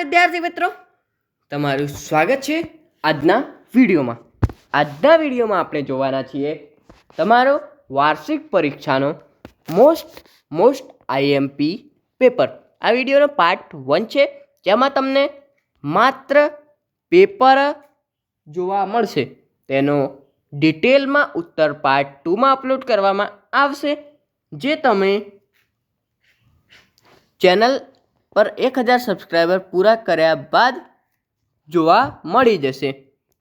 વિદ્યાર્થી મિત્રો. તમારું સ્વાગત છે આજના વિડીયોમાં. આજના વિડીયોમાં આપણે જોવાના છીએ તમારો વાર્ષિક પરીક્ષાનો મોસ્ટ મોસ્ટ આઈએમપી પેપર આ વિડીયોનો પાર્ટ વન છે. જેમાં તમને માત્ર પેપર જોવા મળશે. તેનો ડિટેલમાં ઉત્તર પાર્ટ ટુમાં અપલોડ કરવામાં આવશે. જે તમે ચેનલ પર એક હજાર સબસ્ક્રાઈબર પૂરા કર્યા બાદ જોવા મળી જશે.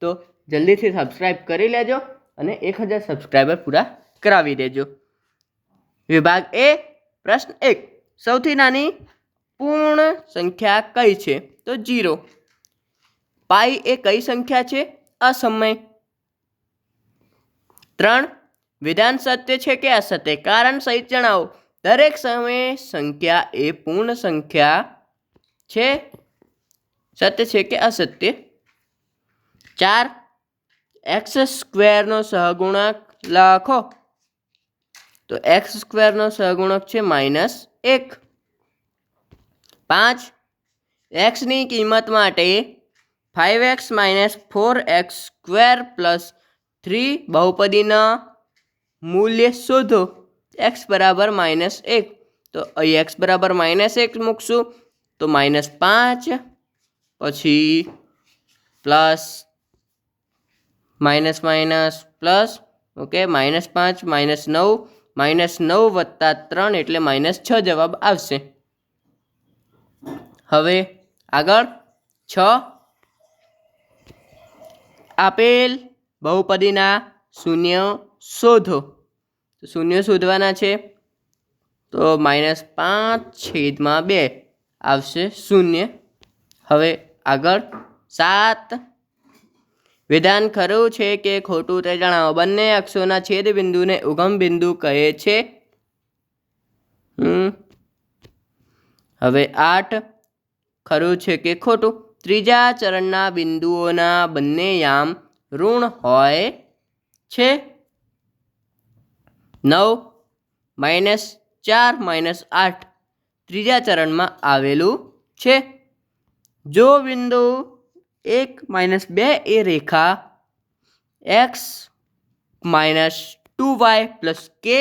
તો જલ્દીથી સબસ્ક્રાઈબ કરી લેજો અને એક હજાર સબસ્ક્રાઈબર પૂરા કરાવી દેજો. વિભાગ એ પ્રશ્ન એક. સૌથી નાની પૂર્ણ સંખ્યા કઈ છે? તો જીરો પાઈ એ કઈ સંખ્યા છે? અસમય. ત્રણ. વિધાન સત્ય છે કે અસત્ય? કારણ સહિત જણાવો. દરેક સમયે સંખ્યા એ પૂર્ણ સંખ્યા છે. સત્ય છે કે અસત્ય? ચાર. એક્સ સ્ક્વેરનો સહગુણક લખો. તો એક્સ સ્ક્વેરનો સહગુણક છે માઇનસ એક. પાંચ. એક્સની કિંમત માટે five x minus four x square plus three બહુપદીના મૂલ્ય શોધો. એક્સ બરાબર માઇનસ એક. તો અહીં એક્સ બરાબર માઇનસ એક મૂકશું, તો માઇનસ પાંચ, પછી plus minus minus plus, okay, minus પાંચ, માઇનસ નવ માઇનસ નવ વત્તા ત્રણ એટલે માઇનસ છ જવાબ આવશે. હવે આગળ છ. આપેલ બહુપદીના શૂન્ય શોધો. તો શૂન્ય શોધવાના છે. તો માઇનસ પાંચ છેદમાં બે આવશે શૂન્ય. હવે આગળ સાત. વિધાન ખરું છે કે ખોટું તે જણાવો. બંને અક્ષોના છેદ બિંદુને ઉગમ બિંદુ કહે છે. હવે આઠ. ખરું છે કે ખોટું? ત્રીજા ચરણના બિંદુઓના બંને યામ ઋણ હોય છે. નવ માઇનસ ચાર માઇનસ આઠ ત્રીજા ચરણમાં આવેલું છે. જો બિંદુ એક માઇનસ બે એ રેખા x minus two y plus k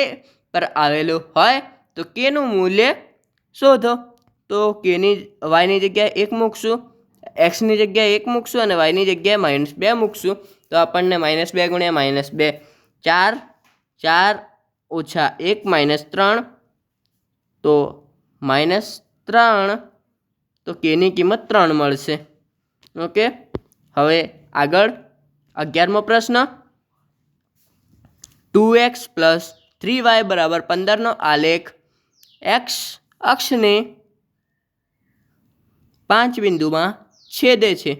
પર આવેલું હોય તો કેનું મૂલ્ય શોધો. તો કેની વાયની જગ્યાએ એક મૂકશું એક્સની જગ્યાએ એક મૂકશું અને વાયની જગ્યાએ માઇનસ બે મૂકશું. તો આપણને માઇનસ બે ગુણ્યા માઇનસ બે, ચાર ચાર ઓછા એક માઇનસ ત્રણ. તો માઇનસ ત્રણ, તો કેની કિંમત ત્રણ મળશે. ઓકે હવે આગળ અગિયારમો પ્રશ્ન. Two x plus three y બરાબર પંદરનો આલેખ એક્સ અક્ષને પાંચ બિંદુમાં છેદે છે.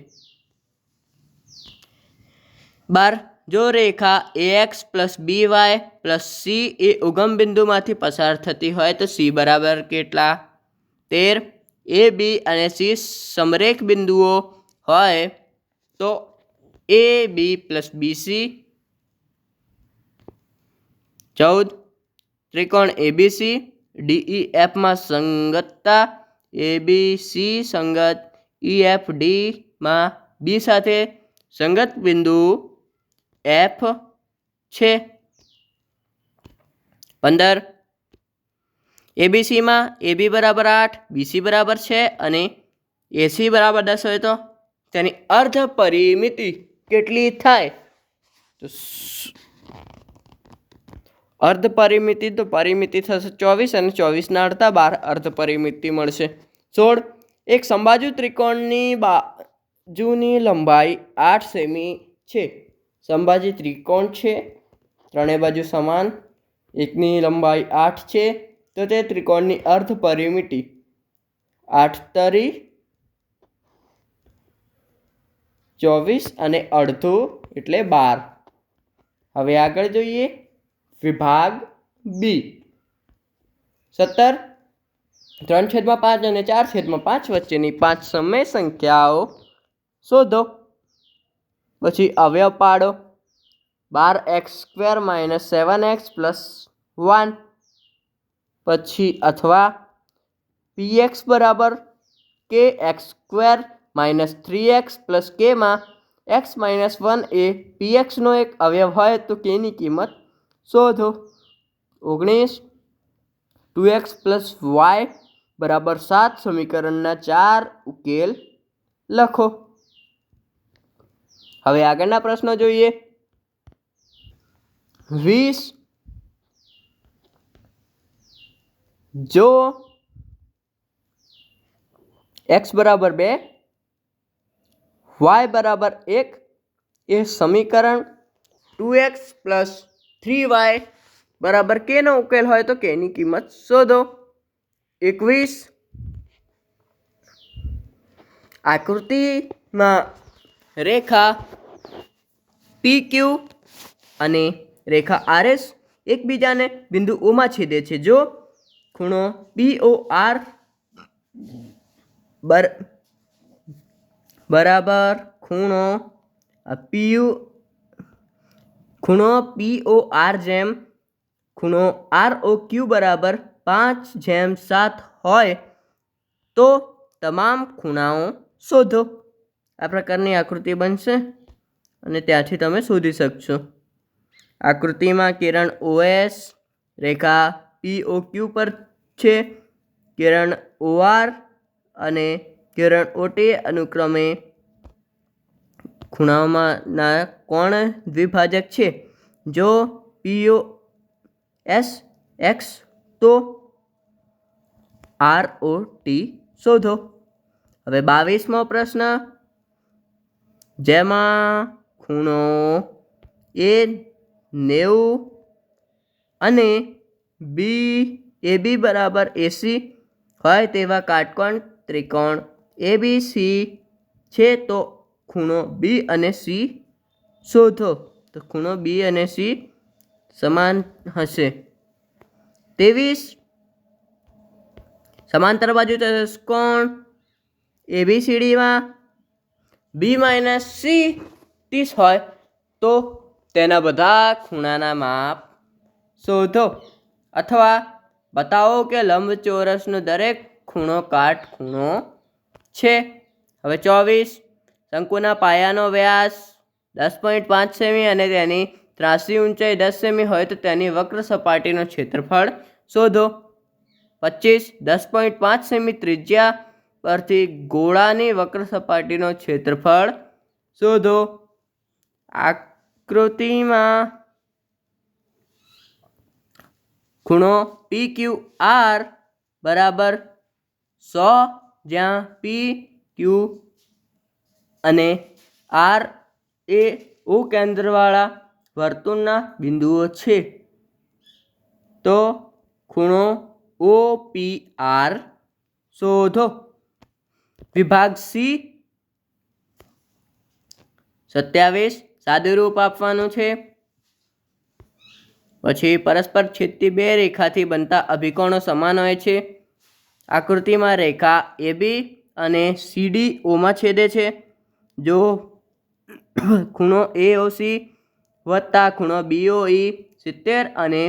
બાર જો રેખા a x plus b y plus c એ ઉગમ બિંદુમાંથી પસાર થતી હોય તો સી બરાબર કેટલા? તેર. એ બી અને સી સમરેખ બિંદુઓ હોય તો એ બી પ્લસ બીસી ચૌદ. ત્રિકોણ એબીસી ડીઈ એફમાં સંગતતા એ બી સી સંગત ઈ એફ ડીમાં બી સાથે સંગત બિંદુ એફ છે. પંદર. એબીસીમાં એબી બરાબર આઠ બીસી બરાબર છે અને એસી બરાબર દસ હોય તો તેની અર્ધ પરિમિતિ કેટલી થાય? તો અર્ધ પરિમિતિ તો પરિમિતિ થશે ચોવીસ અને ચોવીસના અડધા બાર અર્ધ પરિમિતિ મળશે. સોળ. એક સંબાજુ ત્રિકોણની બાજુની લંબાઈ આઠ સેમી છે. સંબાજી ત્રિકોણ છે. ત્રણેય બાજુ સમાન. એકની લંબાઈ આઠ છે. તો તે ત્રિકોણની અર્ધ પરિમિતિ આઠ તરી ચોવીસ અને અડધું એટલે બાર. હવે આગળ જોઈએ. વિભાગ બી. સત્તર. ત્રણ છેદમાં પાંચ અને ચાર છેદમાં પાંચ વચ્ચેની પાંચ સમય સંખ્યાઓ શોધો. પછી અવયવ પાડો બાર x square minus seven x plus one. પછી અથવા પી એક્સ બરાબર k x square minus three x plus કેમાં એક્સ માઇનસ વન એ પી એક્સનો એક અવયવ હોય તો કેની કિંમત શોધો. ઓગણીસ. ટુ એક્સ પ્લસ વાય બરાબર સાત સમીકરણના ચાર ઉકેલ લખો. હવે આગળના પ્રશ્નો જોઈએ. વીસ. જો એક્સ બરાબર બે, વાય બરાબર એક, એ સમીકરણ two x plus three y બરાબર કેનો ઉકેલ હોય તો કેની કિંમત શોધો. એકવીસ. આકૃતિમાં રેખા, પી ક્યુ અને રેખા આરએસ એકબીજાને બિંદુ ઓમાં છેદે છે. જો ખૂણો પી ઓ આર બર, બરાબર ખૂણો પીયુ ખૂણો પી ઓ આર જેમ, ખૂણો આર ઓ ક્યુ બરાબર પાંચ જેમ સાત હોય, તો તમામ ખૂણાઓ શોધો. આ પ્રકારની આકૃતિ બનશે અને ત્યાંથી તમે શોધી શકશો. આકૃતિમાં કિરણ ઓએસ રેખા પી ઓ ક્યુ પર છે, કિરણ ઓઆર અને કિરણ ઓટે અનુક્રમે ખૂણાઓમાંના કોણ દ્વિભાજક છે? જો પીઓ એસ એક્સ તો આર ઓ ટી શોધો. હવે બાવીસમો પ્રશ્ન જેમાં ખૂણો એ નેવું અને બી એ બી બરાબર એસી હોય તેવા કાટકોણ ત્રિકોણ એ બી સી છે તો ખૂણો બી અને સી શોધો. તો ખૂણો બી અને સી સમાન હશે. ત્રેવીસ સમાંતર બાજુ કોણ? એબીસીડીમાં બી માઇનસ સી ત્રીસ હોય તો તેના બધા ખૂણાના માપ શોધો. અથવા બતાવો કે લંબચોરસનો દરેક ખૂણો કાટ ખૂણો છે. હવે ચોવીસ, શંકુના પાયાનો વ્યાસ દસ પોઈન્ટ પાંચ સેમી અને તેની ત્રાસી ઊંચાઈ દસ સેમી હોય તો તેની વક્ર સપાટીનો ક્ષેત્રફળ શોધો. પચીસ, દસ પોઈન્ટ પાંચ સેમી ત્રિજ્યા પરથી ગોળાની વક્ર સપાટીનો ક્ષેત્રફળ શોધો. આકૃતિમાં ખૂણો પી ક્યુ આર બરાબર સો જ્યાં પી ક્યુ અને આર એ ઓ કેન્દ્રવાળા વર્તુળના બિંદુઓ છે. તો ખૂણો ઓ પી આર શોધો. વિભાગ સી. સત્યાવીસ, સાદુરૂપ આપવાનું છે. પછી પરસ્પર છેદતી બે રેખાથી બનતા અભિકોણો સમાન હોય છે. આકૃતિમાં રેખા એ બી અને સીડી ઓમાં છેદે છે. જો ખૂણો એ ઓસી વત્તા ખૂણો બીઓઈ સિત્તેર અને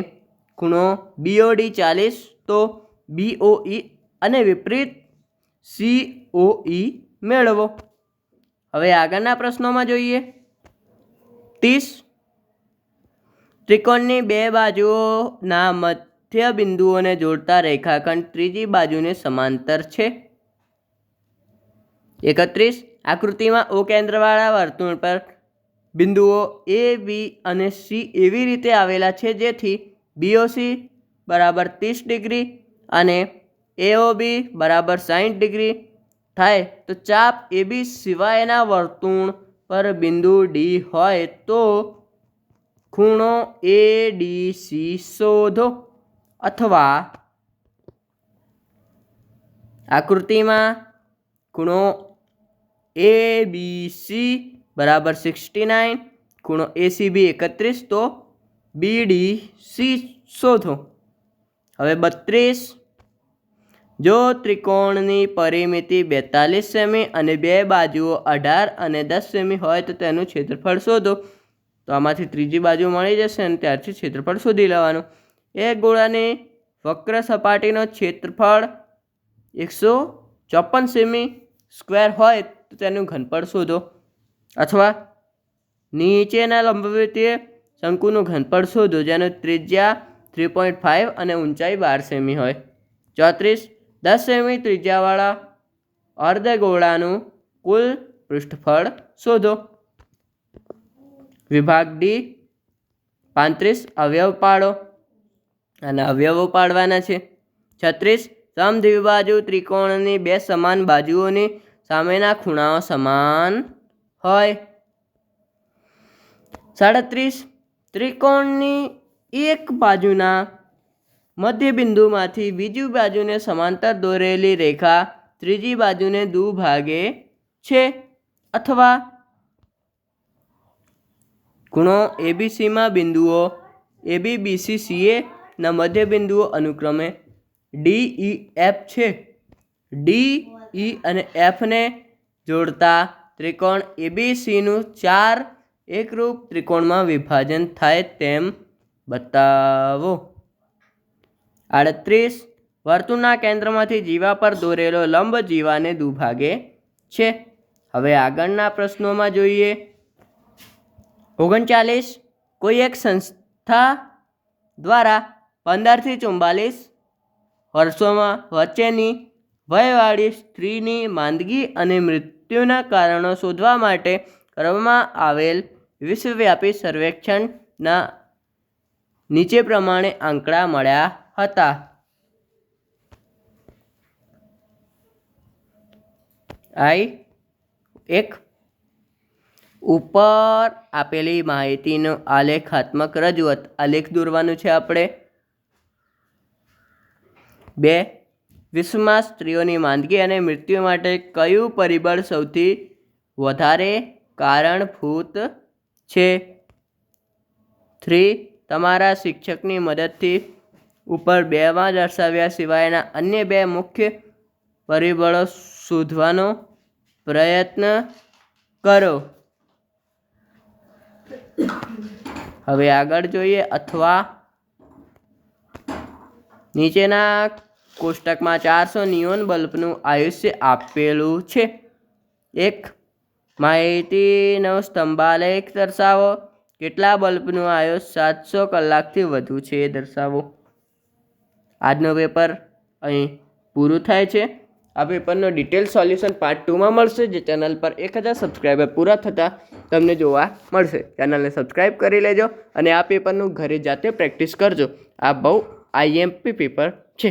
ખૂણો બીઓડી ચાલીસ, તો બીઓઈ અને વિપરીત સીઓઈ મેળવો. હવે આગળના પ્રશ્નોમાં જોઈએ. ત્રીસ. ત્રિકોણની બે બાજુઓના મધ્ય બિંદુઓને જોડતા રેખાખંડ ત્રીજી બાજુને સમાંતર છે. એકત્રીસ. આકૃતિમાં ઓ કેન્દ્રવાળા વર્તુળ પર બિંદુઓ એ બી અને સી એવી રીતે આવેલા છે જેથી બીઓસી બરાબર ત્રીસ ડિગ્રી અને એઓબી બરાબર સાઠ ડિગ્રી થાય તો ચાપ એબી સિવાયના વર્તુળ પર બિંદુ ડી હોય તો ખૂણો એ ડી સી શોધો અથવા આકૃતિમાં ખૂણો એ બી સી બરાબર સિક્સટી નાઇન ખૂણો એસીબી એકત્રીસ તો બી ડી સી શોધો. હવે બત્રીસ જો ત્રિકોણની પરિમિતિ બેતાલીસ સેમી અને બે બાજુઓ અઢાર અને દસ સેમી હોય તો તેનું ક્ષેત્રફળ શોધો. તો આમાંથી ત્રીજી બાજુ મળી જશે અને ત્યારથી ક્ષેત્રફળ શોધી લેવાનું. એ ગોળાની વક્ર સપાટીનો ક્ષેત્રફળ એકસો ચોપન સેમી સ્ક્વેર હોય તો તેનું ઘનફળ શોધો. અથવા નીચેના લંબવિતીય શંકુનું ઘનફળ શોધો, જેનું ત્રિજ્યા થ્રી પોઈન્ટ ફાઇવ અને ઊંચાઈ બાર સેમી હોય. ચોત્રીસ દસ સેમી ત્રિજ્યાવાળા અર્ધગોળાનું કુલ પૃષ્ઠફળ શોધો. વિભાગ ડી પાંત્રીસ અવયવ પાડો. અને અવયવો પાડવાના છે. છત્રીસ સમદ્વિબાજુ ત્રિકોણની બે સમાન બાજુઓની સામેના ખૂણાઓ સમાન હોય. સાડત્રીસ ત્રિકોણની એક બાજુના મધ્યબિંદુમાંથી બીજી બાજુને સમાંતર દોરેલી રેખા ત્રીજી બાજુને દુભાગે છે અથવા ખૂણો એબીસીમાં બિંદુઓ એબી બીસી સીએ ના મધ્યબિંદુઓ અનુક્રમે ડી ઈ એફ છે. ડી ઈ અને એફને જોડતા ત્રિકોણ એબીસીનું ચાર એકરૂપ ત્રિકોણમાં વિભાજન થાય તેમ બતાવો. આડત્રીસ. વર્તુળના કેન્દ્રમાંથી જીવા પર દોરેલો લંબ જીવાને દુભાગે છે. હવે આગળના પ્રશ્નોમાં જોઈએ. ઓગણચાલીસ. કોઈ એક સંસ્થા દ્વારા પંદરથી ચુમ્બાલીસ વર્ષોમાં વચ્ચેની વયવાળી સ્ત્રીની માંદગી અને મૃત્યુના કારણો શોધવા માટે કરવામાં આવેલ વિશ્વવ્યાપી સર્વેક્ષણના નીચે પ્રમાણે આંકડા મળ્યા હતા. આઈ, એક. ઉપર આપેલી માહિતીનો આલેખાત્મક રજૂઆત. આલેખ દોરવાનું છે આપણે. બે. વિશ્વમાં સ્ત્રીઓની માંદગી અને મૃત્યુ માટે કયું પરિબળ સૌથી વધારે કારણભૂત છે? થ્રી. તમારા શિક્ષકની મદદથી ઉપર બેમાં દર્શાવ્યા સિવાયના અન્ય બે મુખ્ય પરિબળો શોધવાનો પ્રયત્ન કરો. હવે આગળ જોઈએ અથવા નીચેના કોષ્ટકમાં ચારસો નિયોન બલ્બનું આયુષ્ય આપેલું છે. એક માહિતીનો સ્તંભાલેખ દર્શાવો. કેટલા બલ્બનું આયુષ્ય સાતસો કલાકથી વધુ છે એ દર્શાવો. આજનો પેપર અહીં પૂરું થાય છે. આ પેપરનો ડિટેલ સોલ્યુશન પાર્ટ ટુમાં મળશે. જે ચેનલ પર એક હજાર સબસ્ક્રાઈબર પૂરા થતાં તમને જોવા મળશે. ચેનલને સબસ્ક્રાઈબ કરી લેજો અને આ પેપરનું ઘરે જાતે પ્રેક્ટિસ કરજો. આ બહુ આઈએમપી પેપર છે.